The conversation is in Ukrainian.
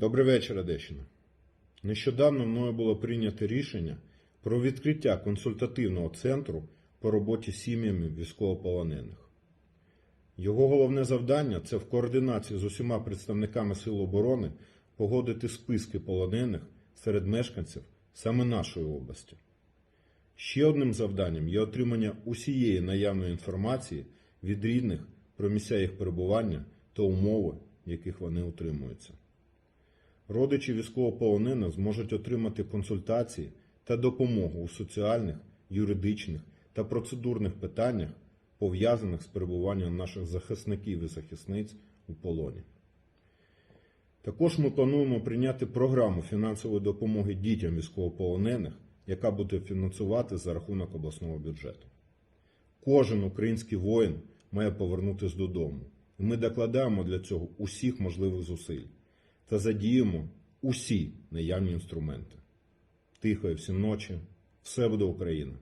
Добрий вечір, Одещина. Нещодавно мною було прийнято рішення про відкриття консультативного центру по роботі з сім'ями військовополонених. Його головне завдання це в координації з усіма представниками Сил оборони погодити списки полонених серед мешканців саме нашої області. Ще одним завданням є отримання усієї наявної інформації від рідних про місця їх перебування та умови, в яких вони утримуються. Родичі військовополонених зможуть отримати консультації та допомогу у соціальних, юридичних та процедурних питаннях, пов'язаних з перебуванням наших захисників і захисниць у полоні. Також ми плануємо прийняти програму фінансової допомоги дітям військовополонених, яка буде фінансувати за рахунок обласного бюджету. Кожен український воїн має повернутися додому, і ми докладаємо для цього усіх можливих зусиль та задіємо усі наявні інструменти. Тихої всім ночі, все буде Україна!